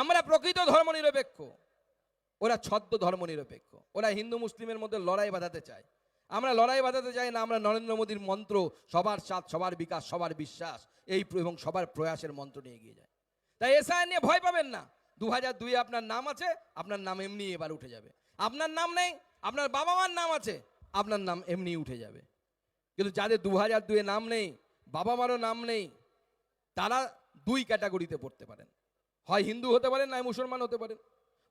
আমরা প্রকৃত ধর্মনিরপেক্ষ। ওরা ছদ্ম ধর্মনিরপেক্ষ। ওরা হিন্দু মুসলিমের মধ্যে লড়াই বাঁধাতে চায়। আমরা লড়াই বাঁধাতে চাই না, আমরা নরেন্দ্র মোদীর মন্ত্র, সবার সাথ, সবার বিকাশ, সবার বিশ্বাস, এই এবং সবার প্রয়াসের মন্ত্র নিয়ে এগিয়ে যায়। তাই এসআই নিয়ে ভয় পাবেন না। দু হাজার দুই আপনার নাম আছে, আপনার নাম এমনি এবার উঠে যাবে। আপনার নাম নেই, আপনার বাবা মার নাম আছে, আপনার নাম এমনি উঠে যাবে। কিন্তু যাদের দু হাজার দুয়ে নাম নেই বাবা মারও নাম নেই, তারা দুই ক্যাটাগরিতে পড়তে পারেন। হয় হিন্দু হতে পারেন নয় মুসলমান হতে পারেন।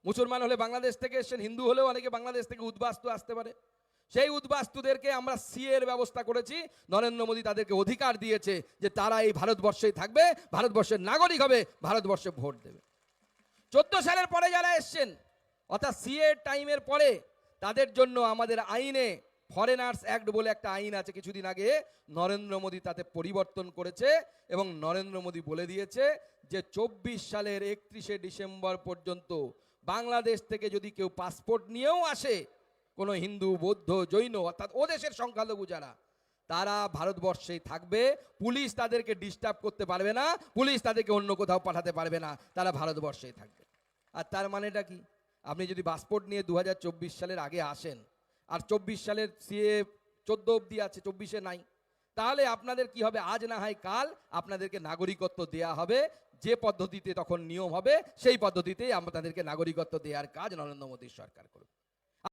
মুসলমান হলে বাংলাদেশ থেকে এসছেন, হিন্দু হলেও অনেকে বাংলাদেশ থেকে উদ্বাস্তু আসতে পারে। সেই উদ্বাস্তুদেরকে আমরা সিএ এর ব্যবস্থা করেছি। নরেন্দ্র মোদী তাদেরকে অধিকার দিয়েছে যে তারা এই ভারতবর্ষেই থাকবে, ভারতবর্ষের নাগরিক হবে, ভারতবর্ষে ভোট দেবে। চোদ্দ সালের পরে যারা এসছেন, অর্থাৎ সিএ টাইমের পরে তাদের জন্য আমাদের আইনে ফরেনার্স অ্যাক্ট বলে একটা আইন আছে কিছুদিন আগে, নরেন্দ্র মোদী তাতে পরিবর্তন করেছে এবং নরেন্দ্র মোদী বলে দিয়েছে যে চব্বিশ সালের একত্রিশে ডিসেম্বর পর্যন্ত বাংলাদেশ থেকে যদি কেউ পাসপোর্ট নিয়েও আসে, কোনো হিন্দু, বৌদ্ধ, জৈন, অর্থাৎ ও দেশের সংখ্যালঘু যারা, তারা ভারতবর্ষেই থাকবে, পুলিশ তাদেরকে ডিস্টার্ব করতে পারবে না, পুলিশ তাদেরকে অন্য কোথাও পাঠাতে পারবে না, তারা ভারতবর্ষেই থাকবে। আর তার মানেটা কি? আপনি যদি পাসপোর্ট নিয়ে দু হাজার চব্বিশ সালের আগে আসেন আর চব্বিশ সালের সিএ চোদ্দ অবধি আছে, চব্বিশে নাই। তাহলে আপনাদের কি হবে? আজ না হয় কাল আপনাদেরকে নাগরিকত্ব দেয়া হবে। যে পদ্ধতিতে তখন নিয়ম হবে, সেই পদ্ধতিতেই আপনাদেরকে নাগরিকত্ব দেওয়ার কাজ নরেন্দ্র মোদীর সরকার করবে